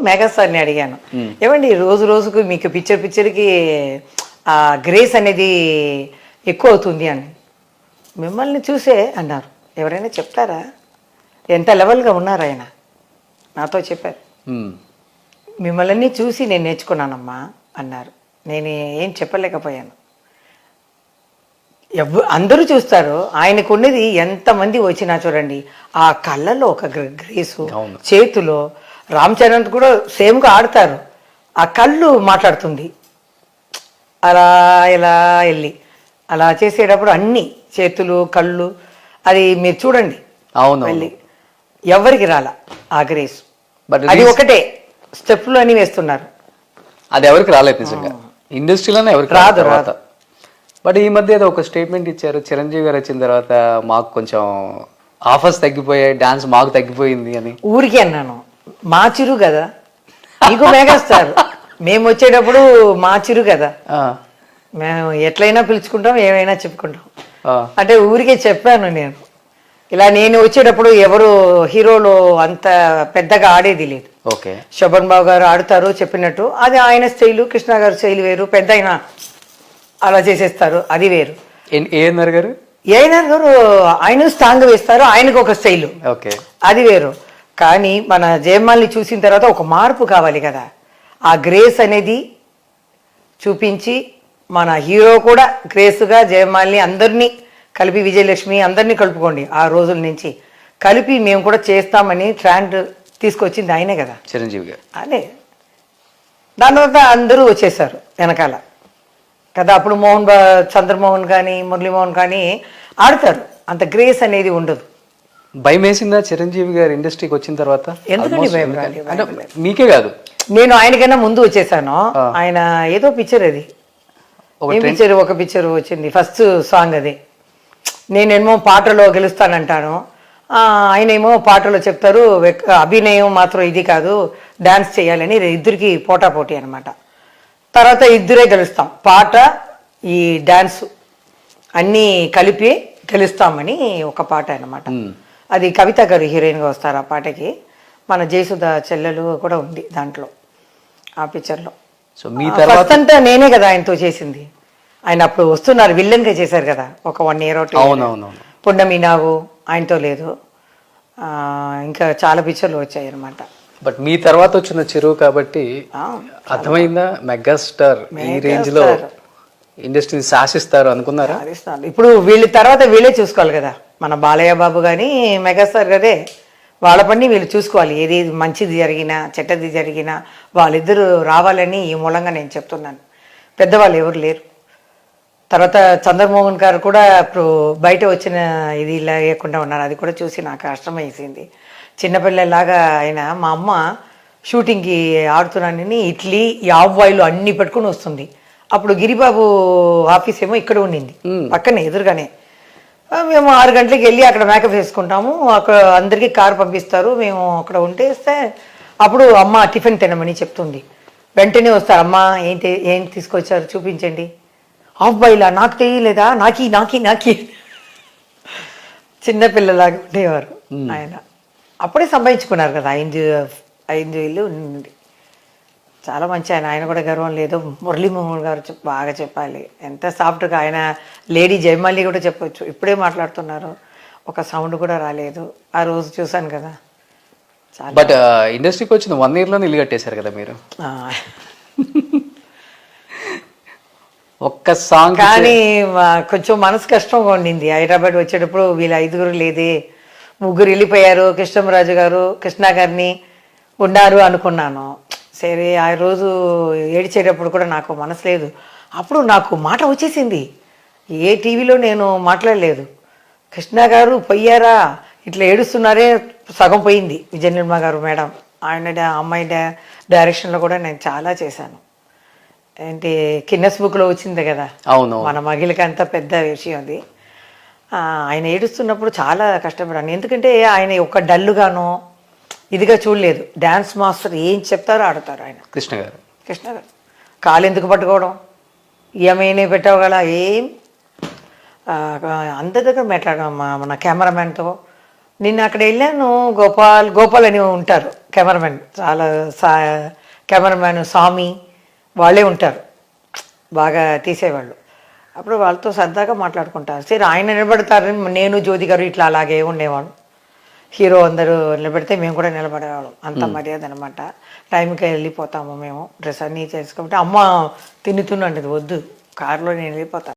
మెగాస్టార్ని అడిగాను. ఏమండి రోజు రోజుకు మీకు పిక్చర్ పిక్చర్కి ఆ గ్రేస్ అనేది ఎక్కువ అవుతుంది అని. మిమ్మల్ని చూసే అన్నారు. ఎవరైనా చెప్తారా? ఎంత లెవెల్గా ఉన్నారు ఆయన? నాతో చెప్పారు. మ్మ్. మిమ్మల్ని చూసి నేను నేర్చుకున్నానమ్మా అన్నారు. నేను ఏం చెప్పలేకపోయాను. ఎవ్వ అందరూ చూస్తారు ఆయనకు ఉన్నది ఎంతమంది వచ్చినా చూడండి ఆ కళ్ళలో ఒక గ్ర- గ్రేసు. చేతిలో రామ్ చరణ్ కూడా సేమ్గా ఆడతారు. ఆ కళ్ళు మాట్లాడుతుంది. అలా ఇలా వెళ్ళి. అలా చేసేటప్పుడు అన్ని చేతులు కళ్ళు అది మీరు చూడండి. అవును వెళ్ళి ఎవరికి రాల ఆ గ్రేస్. But అది ఒకటే స్టెప్లు అని వేస్తున్నారు. అది ఎవరికి రాలేదు నిజంగా. ఇండస్ట్రీలోనే ఎవరికి రాదు, రాదు తర్వాత. బట్ ఈ మధ్య ఏదో ఒక స్టేట్మెంట్ ఇచ్చారు. చిరంజీవి గారు వచ్చిన తర్వాత మాకు కొంచెం ఆఫర్స్ తగ్గిపోయాయి డాన్స్ మాకు తగ్గిపోయింది అని. ఊరికి అన్నాను. మా చిరు కదా. నీకు మెగాస్టార్ మేము వచ్చేటప్పుడు మా చిరు కదా మేము ఎట్లయినా పిలుచుకుంటాం ఏమైనా చెప్పుకుంటాం. అంటే ఊరికే చెప్పాను నేను. ఇలా నేను వచ్చేటప్పుడు ఎవరు హీరోలు అంత పెద్దగా ఆడేది లేదు. ఓకే. శోభన్ బాబు గారు ఆడుతారు చెప్పినట్టు. అది ఆయన స్టైలు కృష్ణ గారి స్టైల్ వేరు పెద్ద ఆయన అలా చేసేస్తారు అది వేరు. ఏఎన్ఆర్ గారు? ఏఎన్ఆర్ గారు ఆయన స్ట్రాంగ్ వేస్తారు ఆయనకు ఒక స్టైలు. ఓకే. అది వేరు. కానీ మన జయమాల్ని చూసిన తర్వాత ఒక మార్పు కావాలి కదా. ఆ గ్రేస్ అనేది చూపించి మన హీరో కూడా గ్రేస్గా జయమాల్ని అందరినీ కలిపి విజయలక్ష్మి అందరినీ కలుపుకోండి ఆ రోజుల నుంచి. కలిపి మేము కూడా చేస్తామని ట్రాండ్ తీసుకొచ్చింది ఆయనే కదా. చిరంజీవి గారు. అదే. దాని తర్వాత అందరూ వచ్చేసారు వెనకాల. కదా అప్పుడు మోహన్ బా చంద్రమోహన్ కానీ మురళీమోహన్ కానీ ఆడతారు. అంత గ్రేస్ అనేది ఉండదు. భయం వేసిందా చిరంజీవి గారు ఇండస్ట్రీకి వచ్చిన తర్వాత? ఎందుకండి భయం? అంటే మీకే కాదు. నేను ఆయనకన్నా ముందు వచ్చేసాను. ఆయన ఏదో పిక్చర్ అది. పిక్చర్ ఒక పిక్చర్ వచ్చింది. ఫస్ట్ సాంగ్ అది. నేనేమో పాటలో గెలుస్తానంటాను. ఆయనేమో పాటలో చెప్తారు అభినయం మాత్రం ఇది కాదు డాన్స్ చేయాలని ఇద్దరికి పోటా పోటీ అనమాట తర్వాత ఇద్దరే గెలుస్తాం. పాట ఈ డాన్స్ అన్నీ కలిపి గెలుస్తామని ఒక పాట అన్నమాట. అది కవిత గారు హీరోయిన్గా వస్తారు ఆ పాటకి. మన జయసుధ చెల్లెలు కూడా ఉంది దాంట్లో ఆ పిక్చర్లో. సో మీ తర్వాత ఫస్ట్ అంతా నేనే కదా ఆయనతో చేసింది. ఆయన అప్పుడు వస్తున్నారు విల్లన్గా చేశారు కదా ఒక వన్ ఇయర్ ఒకటి అవునవునవును. పున్నమి నాగు ఆయనతో లేదు. ఇంకా చాలా పిక్చర్లు వచ్చాయి అనమాట బట్ మీ తర్వాత వచ్చిన చెరువు కాబట్టి అర్థమైందా? మెగాస్టార్ ఈ రేంజ్లో ఇండస్ట్రీని శాసిస్తారు అనుకున్నారా? ఇప్పుడు వీళ్ళ తర్వాత వీళ్ళే చూసుకోవాలి కదా. మన బాలయ్య బాబు కానీ మెగాస్టార్ గదే వాళ్ళ పని వీళ్ళు చూసుకోవాలి. ఏది మంచిది జరిగినా చెడ్డది జరిగినా వాళ్ళిద్దరూ రావాలని ఈ మూలంగా నేను చెప్తున్నాను. పెద్దవాళ్ళు ఎవరు లేరు. తర్వాత చంద్రమోహన్ గారు కూడా ఇప్పుడు బయట వచ్చిన ఇది లేకుండా ఉన్నారు. అది కూడా చూసి నాకు కష్టమేసింది చిన్నపిల్లలాగా ఆయన మా అమ్మ షూటింగ్కి ఆడుతున్నానని ఇడ్లీ యావ్వాయిలు అన్ని పెట్టుకుని వస్తుంది. అప్పుడు గిరిబాబు ఆఫీస్ ఏమో ఇక్కడ ఉండింది. పక్కనే ఎదురుగానే. మేము ఆరు గంటలకు వెళ్ళి అక్కడ మేకప్ వేసుకుంటాము. అక్కడ అందరికీ కారు పంపిస్తారు. మేము అక్కడ ఉంటేస్తే అప్పుడు అమ్మ టిఫిన్ తినమని చెప్తుంది. వెంటనే వస్తారు అమ్మ ఏంటి ఏం తీసుకొచ్చారు? చూపించండి. ఆఫ్ బాయిలా నాకు తెలియలేదా? నాకి నాకి నాకి. చిన్నపిల్లలాగా ఉండేవారు ఆయన. అప్పుడే సంపాదించుకున్నారు కదా ఐదు ఐదు ఇల్లు ఉంది చాలా మంచి ఆయన. ఆయన కూడా గర్వం లేదు. మురళీమోహన్ గారు బాగా చెప్పాలి. ఎంత సాఫ్ట్గా ఆయన లేడీ జయమాలి కూడా చెప్పొచ్చు. ఇప్పుడే మాట్లాడుతున్నారు. ఒక సౌండ్ కూడా రాలేదు. ఆ రోజు చూశాను కదా. బట్ ఇండస్ట్రీకి వచ్చిన వన్ ఇయర్లోనే ఇల్లు కట్టేశారు కదా మీరు? ఒక్క సాంగ్ కానీ కొంచెం మనసు కష్టంగా ఉండింది. హైదరాబాద్ వచ్చేటప్పుడు వీళ్ళ ఐదుగురు లేదే. ముగ్గురు వెళ్ళిపోయారు. కృష్ణరాజు గారు కృష్ణ గారిని ఉన్నారు అనుకున్నాను. సరే ఆ రోజు ఏడిచేటప్పుడు కూడా నాకు మనసు లేదు. అప్పుడు నాకు మాట వచ్చేసింది. ఏ టీవీలో నేను మాట్లాడలేదు. కృష్ణ గారు పోయారా? ఇట్లా ఏడుస్తున్నారే సగం పోయింది. విజయ నిర్మ గారు మేడం. ఆయన అమ్మాయి డైరెక్షన్లో కూడా నేను చాలా చేశాను. ఏంటి కిన్నెస్ బుక్లో వచ్చింది కదా? అవును మన మహిళకి అంత పెద్ద విషయం అది. ఆయన ఏడుస్తున్నప్పుడు చాలా కష్టపడాను ఎందుకంటే ఆయన ఒక డల్లుగానో ఇదిగా చూడలేదు. డ్యాన్స్ మాస్టర్ ఏం చెప్తారో ఆడతారు ఆయన. కృష్ణ గారు. కృష్ణ గారు. కాలు ఎందుకు పట్టుకోవడం? ఏమైనా పెట్టవగల ఏం? అందరి దగ్గర మాట్లాడాం మా- మన కెమెరామ్యాన్తో నిన్న అక్కడ వెళ్ళాను గోపాల్ గోపాల్ అని ఉంటారు కెమెరామెన్. చాలా సా కెమెరామెన్ స్వామి వాళ్ళే ఉంటారు. బాగా తీసేవాళ్ళు. అప్పుడు వాళ్ళతో సరదాగా మాట్లాడుకుంటారు. సరే ఆయన నిలబడతారు నేను జ్యోతి గారు ఇట్లా అలాగే ఉండేవాళ్ళం. హీరో అందరూ నిలబెడితే మేము కూడా నిలబడేవాళ్ళం. అంత మర్యాద అనమాట టైంకి వెళ్ళిపోతాము మేము. డ్రెస్ అన్నీ చేసుకోబట్టి అమ్మ తిన్నుతున్నంటది వద్దు. కారులో నేను వెళ్ళిపోతాను